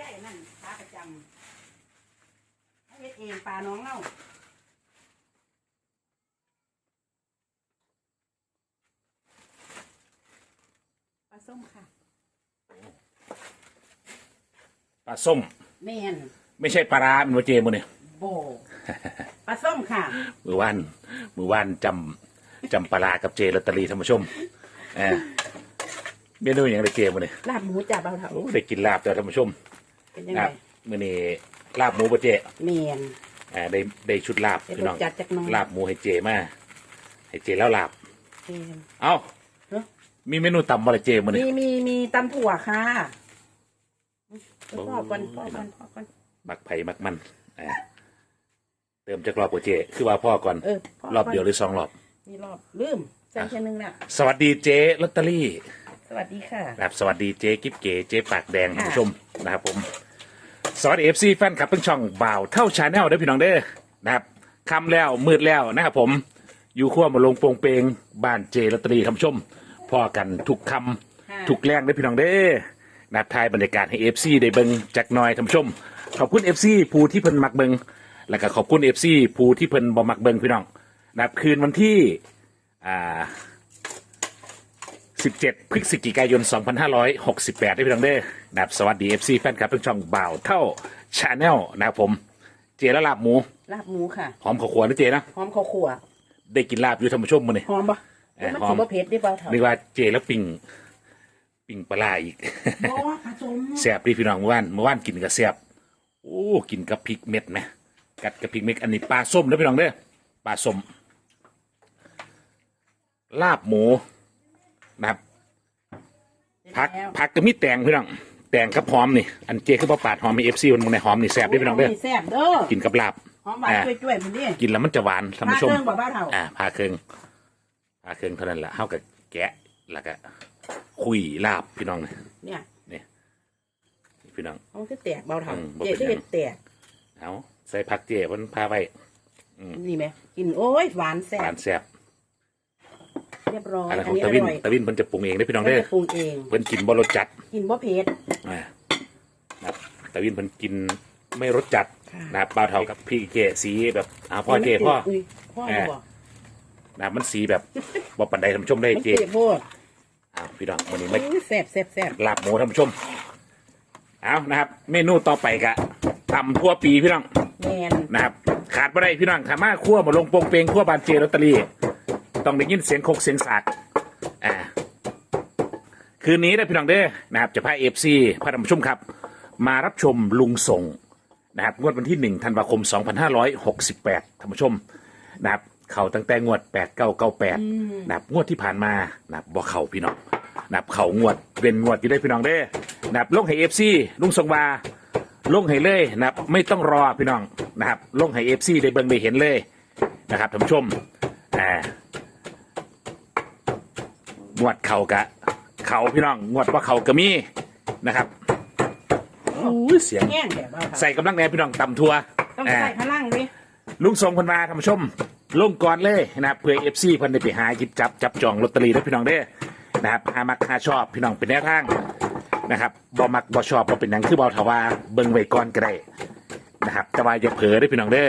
ย่ายนั่นปลาประจำให้เฮ็ดเองปลาน้องเล่าปลาส้มค่ะปลาส้ม แม่นไม่ใช่ปลาร้าเป็นวาเจมันเนี่ยโบปลาส้มค่ะ มือว่านมือว่านจำจำปลาร้ากับเจลอตเตอรี่ท่านผู้ชมเออเมนูอย่างไรเจมันเนี่ยลาบหมูจ่าเบาเถาโอ้ได้กินลาบแต่ท่านผู้ชม เป็นยังคไงรับมื่อนี้ลาบหมูปะเจแม่นอ่าได้ได้ชุดลาบเป็นพี่น้องรสจัดจักหน่อย ลาบหมูให้เจมาให้เจแล้วลาบแม่นเอ้าเนอะมีเมนูตำบะไรเจมันมีเนี่ยมีมีตำถั่วค่ะพ่อก่อนพ่อก่อนพ่อก่อนมักไผ่มักมันอ่าเติมจากรอบกว่าเจ คือว่าพ่อก่อน เออพ่รอบเดียวหรือสองรอบ มีรอบลืมใส่แค่นึงน่ะสวัสดีเจลอตเตอรี่สวัสดีค่ะครับสวัสดีเจ๊กิ๊บเก๋เจ๊ปากแดงค่ะท่านผู้ชมนะครับผม สวัสดีเอฟซีแฟนคลับทั้งช่องบ่าวเท่าชาแนลเด้อพี่น้องเด้อนะครับคำแล้วมืดแล้วนะครับผมอยู่ขั้วมาลงโปงเปงบ้านเจลอตเตอรี่ท่านผู้ชมพอกันทุกคำค่ะทุกแรงเด้อพี่น้องเด้อนะครับทายบรรยากาศให้เอฟซีได้เบิงจักหน่อยท่านผู้ชม ขอบคุณเอฟซีผู้ที่เพิ่นมักเบิงแล้วก็ขอบคุณเอฟซีผู้ที่เพิ่นบ่มักเบิงพี่น้องนะครับคืนวันที่อ่า 17 พฤศจิกายน 2568ได้พี่น้องเด้อนะครับสวัสดี FC แฟนคลับทุกช่องบ่าวเท่าชาแนลนะครับผม เจแล้วลาบหมู ลาบหมูค่ะ หอมข้าวขัวนะเจนะ หอมข้าวคั่วได้กินลาบอยู่ท่านผู้ชมมื้อนี้หอมปะเออมันหอมสิบ่เผ็ดได้เปล่าเถานึกว่าเจแล้วปิ่งปิ่งปลาร้าอีกบ่ผสมแซ่บดีพี่น้องเมื่อวานเมื่อวานกินกับแซ่บโอ้กินกับพริกเม็ดไหมกัดกับพริกเม็ดอันนี้ปลาส้มนะพี่น้องเด้อปลาส้มลาบหมู นะครับผักผักก็มีแตงพี่น้องแตงกับหอมนี่อันเจคือปลาปาดหอมมีเอฟซีมันในหอมนี่แซ่บเด้อพี่น้องเด้อแซ่บเด้อกินกับลาบหอมหวานอ่าช่วยๆมันดิกินแล้วมันจะหวานท่านผู้ชมพาเครื่องบ่บ้าเถาอ่าพาเครื่องพาเครื่องเท่านั้นแหละเฮากับแกะแล้วก็คุยลาบพี่น้องนี่เนี่ยนี่พี่น้องมันคือแตกเบาเถาอืมบ่เจ๊เป็นที่หยังเห็ดแตกเอาใส่ผักเจมันพาไว้นี่ไหมกินโอ้ยหวานแซ่หวาบนแซ่บ เรียบร้อยอันนั้นอัขนองนี้ตะอวินร่อยตะวินเพิ่นจะปรุงเองเด้อพี่น้องเราเด้อจะปรุงเองเพิ่นกินบ่รสจัดกินบ่เผ็ด อ่านะครับตะวินเพิ่นกินไม่รสจัดค่ะ นะครับเปล่าเท่ากับพี่เจสีแบบอ่าพ่อเจพ่อ ยพ่อแหม่บอกนะครับมันสีแบบบ่ปันใดท่านผู้ชมได้มันเจเจ็บโพดอ้าวพี่น้องวันนี้ไม่อุ้ยแซ่บแซ่บแซ่บลาบหมูท่านผู้ชม เอานะครับ เมนูต่อไปกะตำทั่วปีพี่น้องแมนนะครับ ขาดไม่ได้พี่น้องขามาคั่วมาลงโปงเปงคั่วบานเจลอตเตอรี่ ต้องได้ยินเสียงโคกเสียงสากอ่าคืนนี้ได้พี่น้องเด้อนะครับจะพาเอฟซีพาท่านผู้ชมครับ มารับชมลุงส่งนะครับงวดวันที่หนึ่งธันวาคม 2568ท่านผู้ชมนะครับเข่าตั้งแต่งวด 8998นะครับงวดที่ผ่านมานะครับบ่เข่าพี่น้องนะครับเข่างวดเป็นงวดอยู่ได้พี่น้องเด้อนะครับลงให้เอฟซีลุงส่งมาลงให้เลยนะครับไม่ต้องรอพี่น้องนะครับลงให้เอฟซีได้เบิ่งได้เห็นเลยนะครับท่านผู้ชมอ่า งวดเข่ากะ เขาพี่น้องงวดว่าเขาก็มีนะครับอู้ยเสียงแห้งแต่เบาเถาใส่กำลังแหนพี่น้องตำทัวต้องอ่า ใส่พลังดิลุงทรงพันมาท่านผู้ชมลงก่อนเลยนะครับเพื่อเอฟซีเพันได้ไปหาหยิบจับจับจองลอตเตอรี่แล้วพี่น้องเด้อนะครับหามักหาชอบพี่น้องเป็นแนวทางนะครับบ่มักบ่ชอบบ่เป็นหยังคือเบาถาวาเบิ่งไว้ก่อนก็ได้นะครับแต่ว่าอย่าเผลอได้อพี่น้องเด้อ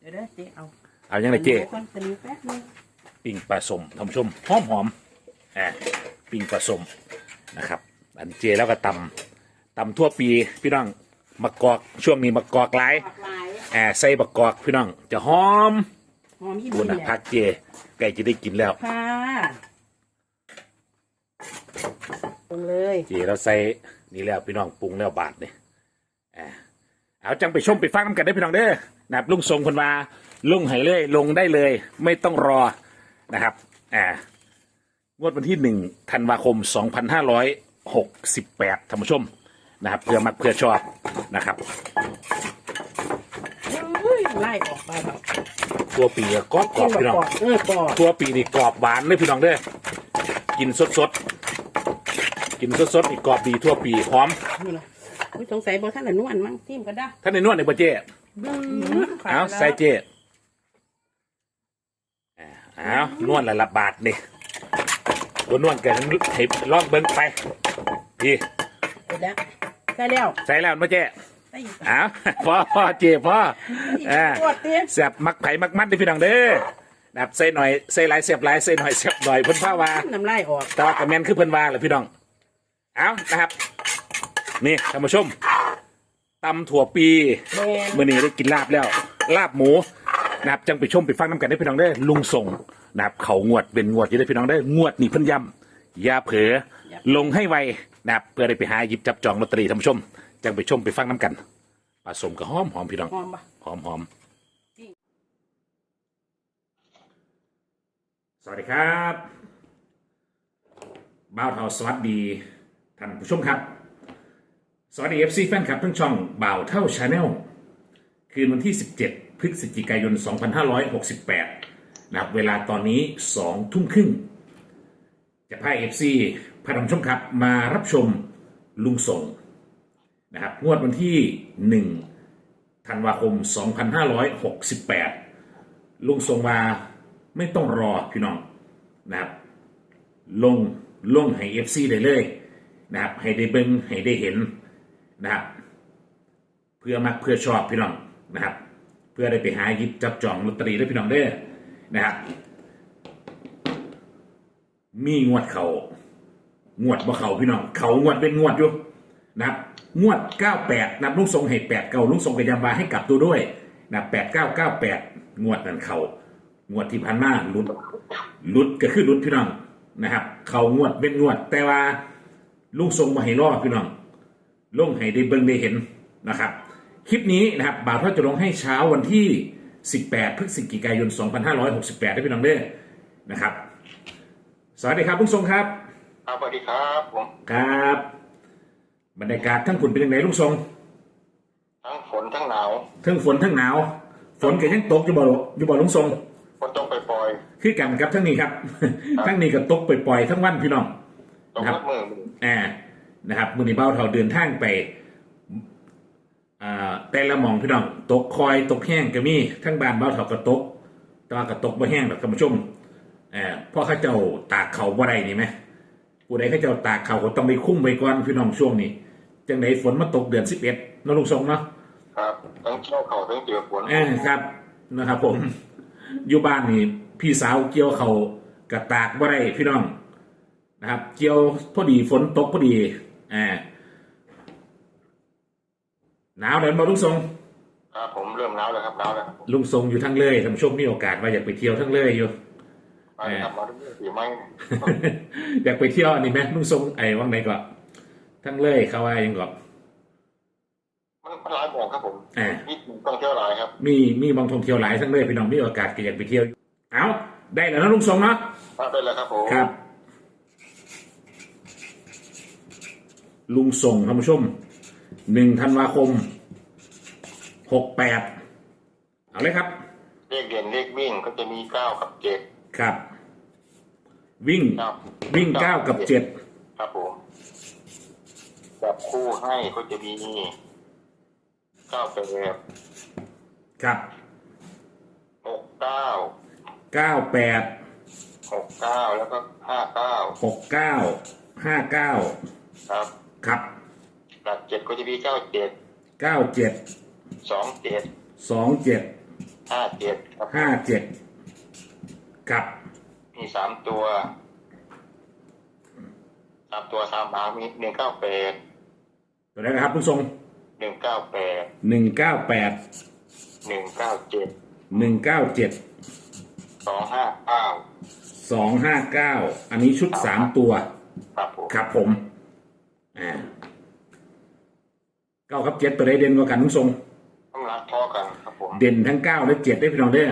เดี๋ยวเด้อเจ๊เอาเอายังไงเจ๊คนเป็นแป๊บนึงปิ้งปลาสมท่านผู้ชมหอมหอมๆ อ่าปิ้งปลาสมนะครับ อันเจแล้วก็ตำตำทั่วปีพี่น้องมะกอกช่วงนี้มะกอกหลายหลากหลายอ่าใส่มะกอกพี่น้อง จะหอมหอมยี่บุดีญนะเนี่ยพักเจใกล้จะได้กินแล้ว ค่ะปรุงเลยเจเราใส่นี่แล้วพี่น้องปรุงแล้วบาทเนี่ยอ่าเอาจังไปชมไปฟังน้ำกันได้อพี่น้องเด้อนะครับลุงทรงคนมาลุงให้เลยลงได้เลย ไม่ต้องรอนะครับอ่า งวดวันที่หนึ่งธันวาคม2568ท่านผู้ชมนะครับเพื่อมักเพื่อชอบนะครับอุ้ยไล่ออกไปแบบตัวปีก็กรอบกรกิอนบแบบพี่น้องกรอบเออกรอบตัวปีนี่กรอบหวานเลยพี่น้องเด้อกินสดสดๆกินสดสดๆอีกกรอบดีทั่วปีหอมนี่ล่ะอุ้ยสงสัยบอกท่านละนวลมั้งทิมก็ได้ท่านในนวดในบะเจอืมเอาใส่เจอ่าเอานวดละละบาทนี่ตั วนวดกันให้ลองเบิ้งไปพี่เสร็จแล้วใส่แล้วใส่แล้วมาเจ๊อ้าวพ่อพ่อเจ๊พ่ออ่าเสียบมักไผ่มักมัดด้อพี่น้องเด้อนะครับใส่หน่อยใส่หลายเสียบหลายใส่หน่อยเสียบหน่อยเพิ่นพาว่าน้ำลายออกแต่ว่ากระแมนคือเพิ่นว่าแหละพี่น้องเอานะครับ นี่ท่านผู้ชมตำถั่วปีเมื่อนี้ได้กินลาบแล้ว ลาบหมูนะครับจังไปชมไปฟังน้ำกันได้พี่น้องได้อลุงส่ง นะครับเขางวดเป็นงวดที่ได้อพี่น้องได้องวดนี่เพิ่นย้ำอย่าเผลอลงให้ไวนะครับเพื่อได้ไปหาหยิบจับจองลอตเตอรี่ท่านผู้ชม จังไปชมไปฟังน้ำกันผสมกับหอมหอมพี่น้องหอมปะ หอมหอมสวัสดีครับบ้าวเทาสวัสดีท่านผู้ชมครับ สวัสดี FC แฟนคลับทั้งช่องบ่าวเท่าชาแนล คืนวันที่ 17 พฤศจิกายน 2568 นะครับเวลาตอนนี้2ทุ่มครึ่งจะพา FC พาท่านชมครับมารับชมลุงส่งนะครับงวดวันที่ 1 ธันวาคม 2568 ลุงทรงมาไม่ต้องรอพี่น้องนะครับลงลงให้ FC ได้เลยนะครับให้ได้เบิงให้ได้เห็นนะครับเพื่อมักเพื่อชอบพี่น้องนะครับ เพื่อได้ไปหาหยิบจับจองลอตเตอรี่ได้พี่น้องเด้อ นะครับมีงวดเขางวดบ่เขาพี่น้อง เขางวดเป็นงวดอยู่นะครับงวด 98นับลุงทรงให้8เก่าลุงทรงกยามบาให้กลับตัวด้วยนะ8998 งวดนั้นเขางวดที่ผ่านมาหลุดหลุดก็คือหลุดพี่น้องนะครับ เขางวดเป็นงวด แต่ว่าลุงทรงมาให้รอพี่น้องลงให้ได้เบิ่งได้เห็นนะครับ คลิปนี้นะครับบ่าวทอดจะลงให้เช้าวันที่ 18 พฤศจิกายน 2568ได้พี่น้องเด้อนะครับ สวัสดีครับลุงทรงครับ ครับสวัสดีครับผมครับ บรรยากาศทั้งฝนเป็นยังไงลุงทรงทั้งฝนทั้งหนาวทั้งฝนทั้งหนาว ฝนก็ยังตกอยู่บ่อยู่บ่ลุงทรงฝนตกไปปล่อยคือกันครับทั้งนี้ครับ ทั้งนี้ก็ตกปล่อยๆทั้งวันพี่น้องๆตกครับรับมืออ่านะครับมือนี้เบ้าเท่าเดินทางไป อ่าแต่ละหมองพี่น้องตกคอยตกแห้งก็มีทั้งบ้านเบ้าเท่าก็ตก แต่ว่าก็ตกบ่แห้งหรอกท่านผู้ชมอ่าเพราะเขาเจ้าตากเขาบ่ได้นี่ไหมผู้ใดเขาเจ้าตากเขาก็ต้องไปคุ้มไว้ก่อนพี่น้องช่วงนี้จังไดฝนมาตกเดือนสิบเอ็ดนาะลุงทรงเนาะครับทั้งเชี่ยวเขาทั้งเจือฝนอ่าครับนะครับ ผมอยู่บ้านนี่พี่สาวเกี่ยวเขากระตากบ่ได้พี่น้องนะครับ เกี่ยวพอดีฝนตกพอดีอ่า หนาวเดินมาลุงทรงครับผมเริ่มหนาวแล้วครับหนาวแล้วครับผมลุงทรงอยู่ทั้งเลยท่านผู้ชมมีโอกาสว่าอยากไปเที่ยวทั้งเลยอยู่ มาเลยครับมาดูสีไม้อยากไปเที่ยวอันนี้ไหมลุงทรงไอ้ว่างไหนก็ทั้งเลยเขาว่ายังก็มันมันหลายหมองครับผมอ่านี่ต้องเที่ยวหลายครับมีมีบางท่องเที่ยวหลายทั้งเลยพี่น้องมีโอกาสก็อยากไปเที่ยว เอาได้แล้วนะลุงทรงเนาะมาเป็นแล้วครับผมครับ ลุงส่งท่านผู้ชม หนึ่งธันวาคมหกแปดเอาเลยครับ เลขเด่นเลขวิ่งก็จะมีเก้ากับเจ็ดครับ วิ่งเก้าวิ่งเก้ากับเจ็ดครับผมจับคู่ให้ก็จะมีเก้าแปดครับหกเก้าเก้าแปดหกเก้าแล้วก็ห้าเก้าหกเก้าห้าเก้าครับ ครับ หลักเจ็ดก็จะมีเก้าเจ็ดเก้าเจ็ดสองเจ็ดสองเจ็ดห้าเจ็ดครับห้าเจ็ดครับมีสามตัวสามตัวสามหางมีหนึ่งเก้าแปดตัวแรกนะครับลุงทรงหนึ่งเก้าแปดหนึ่งเก้าแปดหนึ่งเก้าเจ็ดหนึ่งเก้าเจ็ดสองห้าเก้าสองห้าเก้าอันนี้ชุดสามตัว ครับผม ครับผมอ่า เก้ากับเจ็ดตัวใดเด่นกว่ากันทุกทรงต้องรักพ่อกันครับผมเด่นทั้งเก้าและเจ็ดได้พี่น้องเด้อ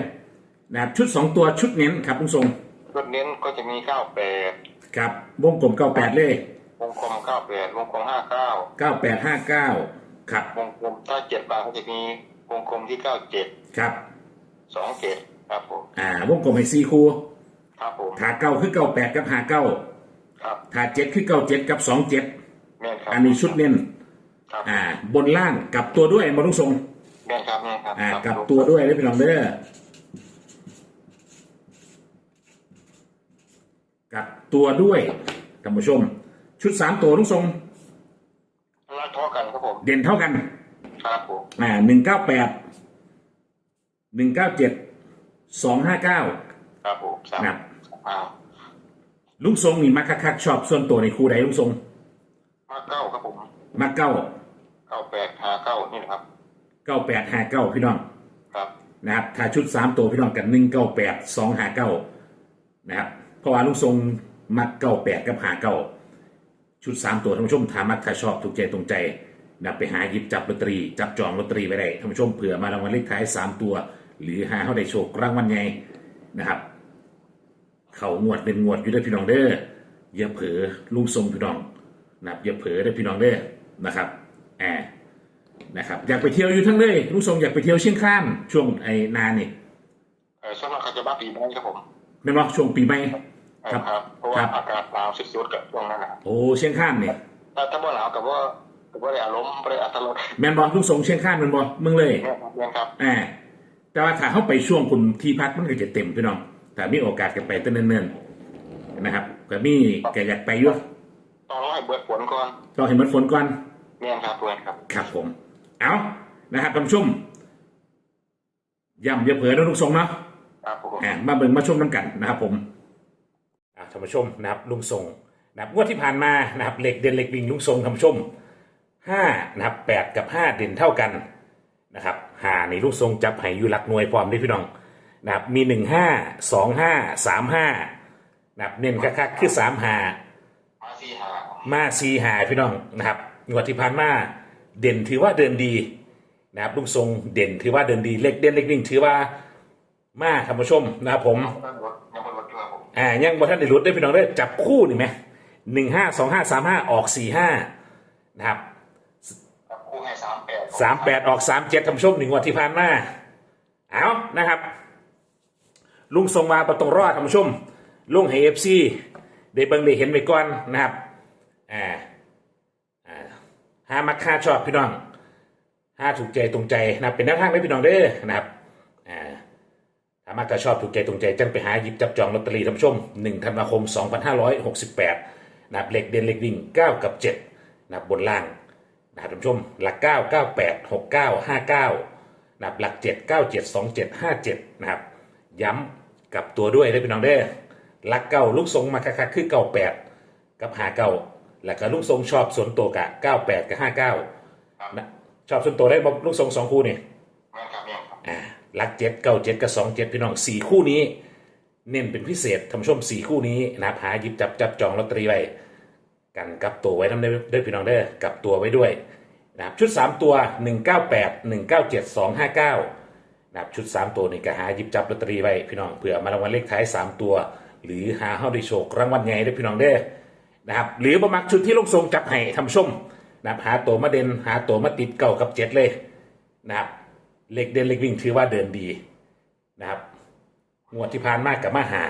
นะครับชุดสองตัวชุดเน้นครับทุกทรงชุดเน้นก็จะมีเก้าแปดครับวงกลมเก้าแปดเลยวงกลมเก้าแปดวงกลมห้าเก้าเก้าแปดห้าเก้าครับวงกลมถ้าเจ็ดบาทก็จะมีวงกลมที่เก้าเจ็ดครับสองเจ็ดครับผมอ่าวงกลมให้ซีคูครับผมถาเก้าคือเก้าแปดกับหาเก้าครับถาเจ็ดคือเก้าเจ็ดกับสองเจ็ดแม่นครับอันนี้ชุดเน้นครับ อ่า บนล่างกลับตัวด้วยมาทุกทรงแม่นครับแม่นครับอ่าครับกลับตัวด้วยได้พี่น้องเด้อกลับตัวด้วยท่านผู้ชม ชุดสามตัวทุกทรง รักพ่อกันครับผเด่นเท่ากัน ครับผมอ่าหนึ่งเก้าแปดหนึ่งเก้าเจ็ดสองห้าเก้า ครับผมสามนะครับอ่าลุงทรงนี่มักคักๆชอบส่วนตัวในครูใดลุงทรงมาเก้าครับผม มักเก้าเก้าแปดหาเก้านี่นะครับเก้าแปดห้าเก้าพี่น้องครับนะครับถ้าชุดสามตัวพี่น้องกันหนึ่งเก้าแปดสองห้าเก้านะครับเพราะว่าลุงทรงมักเก้าแปดกับหาเก้าชุดสามตัวท่านผู้ชมถามักถ้าชอบถูกใจตรงใจนะไปหาหยิบจับลอตเตอรี่จับจองลอตเตอรี่ไว้ได้ท่านผู้ชมเผื่อมารางวัลเลขท้ายสามตัว หรือหาเขาได้โชครางวัลใหญ่นะครับ เขางวดเป็นงวดอยู่ได้อพี่น้องเด้ออย่าเผลอลุงทรงพี่น้องนะครับอย่าเผลอได้อพี่น้องเด้อนะครับ แอบนะครับอยากไปเที่ยวอยู่ทั้งเลยลุงทรงอยากไปเที่ยวเชียงคานช่วงไอ้นานนี่เออช่วงนั้นเขาจะบ้าปีใหม่ครับผมแม่นว่าช่วงปีใหม่เออครับครับเพราะครัว่าบอากาศหนาวสุดๆกับช่วงนั้นนะครับโอ้เชียงคานนี่ถ้าถ้าว่าหนาวกับว่ากับว่าได้อารมณ์ไม่ได้อัตลดแม่นบอกลุงทรงเชียงคานแม่นบอกมึงเลยเนี่ยครับเนี่ยครับอ่าแต่ว่าถ้าเข้าไปช่วงคุณที่พักมันก็จะเต็มพี่น้องแต่มีโอกาสกันไปตั้งเนิ่นๆนะครับก็มีแกอยากไปอยู่ต้องรอให้เบิดฝนก่อนต้องเห็นมันฝนก่อน เนี่ยครับเพื่อนครับครับผม เอานะครับท่านผู้ชมย้ำอย่าเผลอนะลุงทรงเนาะครับผมอ่ามาเบิ่งมาชมน้ำกันนะครับผมอ่าท่านผู้ชมนะครับลุงทรงนะครับงวดที่ผ่านมานะครับเหล็กเด่นเหล็กวิ่งลุงทรงท่านผู้ชมห้านะครับแปดกับห้าเด่นเท่ากันนะครับห้านี่ลุงทรงจับให้อยู่หลักหน่วยพร้อมด้วยพี่น้องนะครับมีหนึ่งห้าสองห้าสามห้านะครับเน้นคักๆคือสามหามาสี่หามาซีหาพี่น้องนะครับ งวดที่ผ่านมาเด่นถือว่าเดินดีนะครับลุงทรงเด่นถือว่าเดินดีเล็กเด่นเล็กวิ่งถือว่ามาท่านผู้ชมนะครับผมยังไม่ลดยังไม่ลดด้วยครับผมอ่ายังบ่ท่านได้รุดได้พี่น้องได้อจับคู่นี่ไหมหนึ่งห้าสองห้าสามห้าออกสี่ห้านะครับครับคู่ให้สามแปดสามแปดออกสามเจ็ดท่านผู้ชมหนึ่งงวดที่ผ่านมาเอานะครับ ลุงทรงมาประตรงรอดท่านผู้ชมลุงให้เอฟซีได้เบิ่งได้เห็นไปก่อนนะครับอ่าอ่า หามักค่าชอบพี่น้องห้าถูกใจตรงใจนะเป็นแนวทางให้พี่น้องเด้อนะครับอ่าถ้ามักก็ชอบถูกใจตรงใจจังไปหาหยิบจับจองลอตเตอรี่ท่านผู้ชม1ธันวาคม 2568นะครับเลขเด่นเลขวิ่ง 9 กับ7นะครับบนล่างนะครับท่านผู้ชมหลัก 9 98 69 59นะครับหลัก 7 97 27 57นะครับย้ำกับตัวด้วยได้อพี่น้องเด้อหลักเก้าลูกทรงมาคักๆคือ 98 กับ59 แล้วก็ลูกทรงชอบส่วนตัวกะ98กับ59นะชอบส่วนตัวได้บ่ลูกทรงสองคู่นี่แม่นครับเนี่ยครับอ่าลักเจ็ดเก้าเจ็ดกับสองเจ็ดพี่น้องสี่คู่นี้ เน้นเป็นพิเศษท่านผู้ชมสี่คู่นี้นะครับหาหยิบจับจับจองลอตเตอรี่ไว้กันกับตัวไว้ทำได้ด้วยพี่น้องเด้อกับตัวไว้ด้วยนะครับชุดสามตัวหนึ่งเก้าแปดหนึ่งเก้าเจ็ดสองห้าเก้านะครับชุดสามตัวนี่ก็หาหยิบจับลอตเตอรี่ไว้พี่น้องเผื่อมารางวัลเลขท้ายสามตัว หรือหาเข้าได้โชครางวัลใหญ่ด้วยพี่น้องเด้อ นะครับหรือประมักชุดที่ลูกทรงจับให้ท่านผู้ชมนะครับหาตัวมาเด่นหาตัวมาติดเก่ากับเจ็ดเลยนะครับเล็กเด่นเล็กวิ่งถือว่าเดินดีนะครับงวดที่ผ่านมากกับมาหา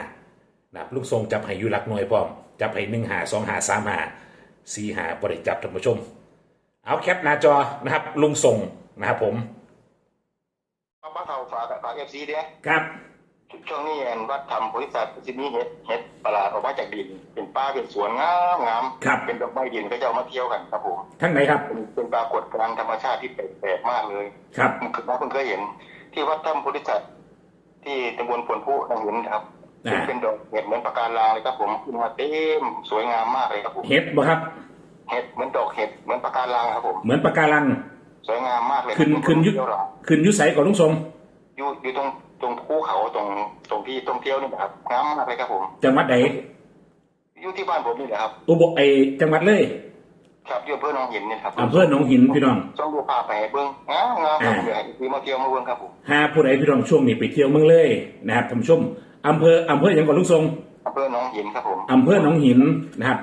นะครับลูกทรงจับให้อยุรักหน่วยพร้อม จับให้หนึ่งหาสองหาสามหาสี่หาบริจับท่านผู้ชม เอาแคปหน้าจอนะครับ ลุงส่งนะครับผมเอาบ้านเขาฝากฝากเอฟซีเนี่ยครับ ช่วงนี้เห็นวัดทำบริษัทจะมีเห็ดเห็ดประหลาดออกมาจากดิน เป็นป่าเป็นสวนงามงามครับ เป็นดอกไม้ดินก็จะเอามาเที่ยวกันครับผมทั้งไหนครับ เป็นเป็นปรากฏการณ์ธรรมชาติที่แปลกๆมากเลยครับ ผมคือว่าเพิ่งเคยเห็น ที่วัดถ้ำบริษัทที่ตำบลพลผู้ดังเห็นครับอ่าเป็นดอกเห็ดเหมือนปะการังเลยครับผมขึ้นมาเต็มสวยงามมากเลยครับผมเห็ดบ่ครับ เห็ดเหมือนดอกเห็ดเหมือนปะการังครับผม เหมือนปะการังสวยงามมากเลยขึ้นขึ้นยุเที่ยวหรอขึ้นอยุใสก่อนลุงทรงอยู่อยู่ตรง ตรงภูเขาตรงตรงที่ท่องเที่ยวนี่นะครับงามมากเลยครับผมจังหวัดไหนอยู่ที่บ้านผมนี่แหละครับอุบลไอจังหวัดเลย ครับอยู่อำเภอหนองหินนี่ครับอำเภอหนองหินพี่น้องต้องดูภาพไปให้เบิ้งงามงามครับอ่าเดี๋ยวให้พี่มาเที่ยวมาเบิ้งครับผมหาผู้ใดพี่น้องช่วงนี้ไปเที่ยวเมืองเลยนะครับท่านผู้ชมอำเภออำเภอหยังก่อนลุงทรงอำเภอหนองหินครับผมอำเภอหนองหินนะครับ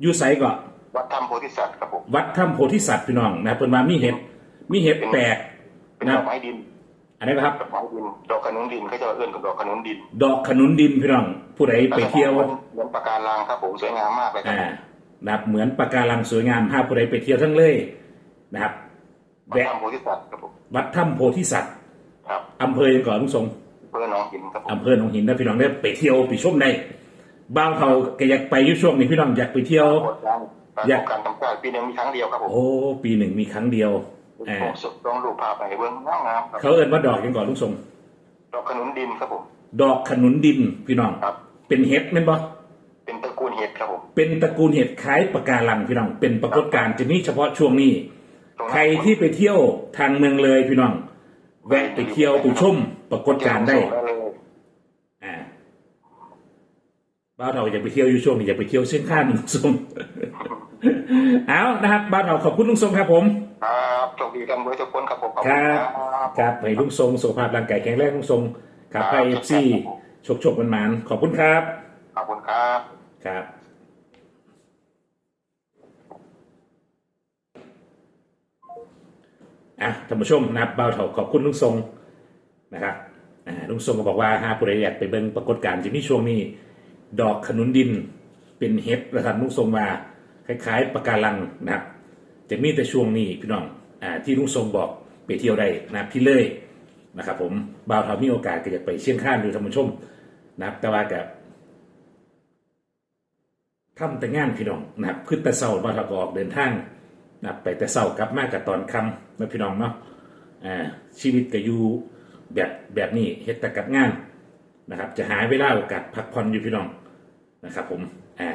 อยูไสก็วัดถ้ำโพธิสัตว์ครับผมวัดถ้ำโพธิสัตว์พี่น้องนะครับเพิ่นว่ามีเห็ดมีเห็ดแปลกเป็นนะดอกไม้ดิน อันนี้ครับ ดอกไม้ดินดอกขนุนดินเขาจะเอื้อนกับดอกขนุนดินดอกขนุนดินพี่น้องผู้ใดไปเที่ยว เหมือนปะการังครับผมสวยงามมากเลยครับอ่านะครับเหมือนปะการังสวยงามถ้าผู้ใดไปเที่ยวทั้งเลยนะครับวัดแวะถ้ำโพธิสัตว์ครับผมวัดถ้ำโพธิสัตว์ครับอำเภอยังก่อนลุงทรงอำเภอหนองหินครับผมอำเภอหนองหินนะพี่น้องได้ไปเที่ยวไปชมได้บ้าวเขาก็อยากไปอยุ่ช่วงนี้พี่น้องอยากไปเที่ยว ปรากฏการณ์การอยากป้องกันทำการปีหนึ่งมีครั้งเดียวครับผม โอ้ ปีหนึ่งมีครั้งเดียว อ่าผมสุดต้องรูปภาพไปเบื้องงามงามๆครับเขาเอิ้นว่าดอกยังก่อนลุงทรงดอกขนุนดินครับผมดอกขนุนดินพี่น้องครับ เป็นเห็ดแม่นบ่เป็นตระกูลเห็ดครับผมเป็นตระกูลเห็ดคล้ายปะการังพี่น้อง เป็นปรากฏการณ์จะมีเฉพาะช่วงนี้ตรงนั้นใครที่ไปเที่ยวทางเมืองเลยพี่น้อง แวะไปเที่ยวไปชมปรากฏการณ์ได้เลยอ่าบ้านเราอยากไปเที่ยวอยู่ช่วงนี้อยากไปเที่ยวเส้นข้ามลุงทรงเอานะครับบ้านเราขอบคุณลุงทรงครับผมครับ โชคดีกันด้วยทุกคนครับผมขอบคคุณรับครับ ครับให้ลุงทรงสุขภาพร่างกายแข็งแรงลุงทรงครับครับไอเอฟซีฉกฉกมันมันๆขอบคุณครับ ขอบคุณครับ ครับอะท่านผู้ชมนะครับบ่าวเถาขอบคุณลุงทรงนะครับอ่าลุงทรงก็บอกว่าหาผู้ใดอยากไปเบิ่งปรากฏการณ์ที่มีช่วงนี้ ดอกขนุนดินเป็นเห็ดนะครับลุงทรงว่าคล้ายๆปะการังนะครับจะมีแต่ช่วงนี้พี่น้อง อ่าที่ลุงทรงบอกไปเที่ยวได้นะครับที่เลยนะครับผมบ่าวเถามีโอกาสก็จะไปเชียงคานดูท่านผู้ชมนะครับแต่ว่ากับทำแต่งานพี่น้องนะครับขึ้นแต่เศร้าบ่าวเถาก็ออกเดินทางนับไปแต่เศร้ากลับมากับตอนค่ำนะพี่น้องเนาะอ่าชีวิตก็อยู่แบบแบบนี้เฮ็ดแต่กับงานนะครับ จะหาเวลาโอกาสพักผ่อนอยู่พี่น้องนะครับ ผมอ่า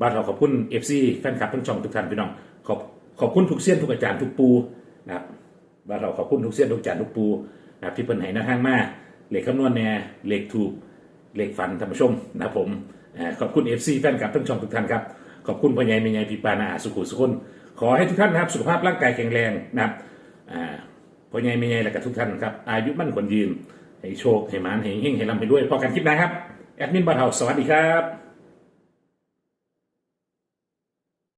บ้านเราขอบคุณ FC แฟนคลับทั้งช่องทุกท่านพี่น้องขอบ ขอบคุณทุกเสี้ยนทุกอาจารย์ทุกปูนะครับบ้านเราขอบคุณทุกเสี้ยนทุกอาจารย์ทุกปูนะครับที่เพิ่นให้หน้าทางมาเหลขคำนวณแน่เหลขถูกเหลขฝันท่านผู้ชมนะผมขอบคุณ FC แฟนคลับทั้งช่องทุกท่านครับ ขอบคุณพ่อใหญ่แม่ใหญ่พี่ปานาอาสุขุสุขนขอให้ทุกท่านนะครับสุขภาพร่างกายแข็งแรงนะครับอ่าพ่อใหญ่แม่ใหญ่และกับทุกท่านครับอายุมั่นคนยืนให้โชคให้มานให้เฮงให้ร่ำให้รวยพอกันคลิปนะครับแอดมินบ้านเฮาสวัสดีครับ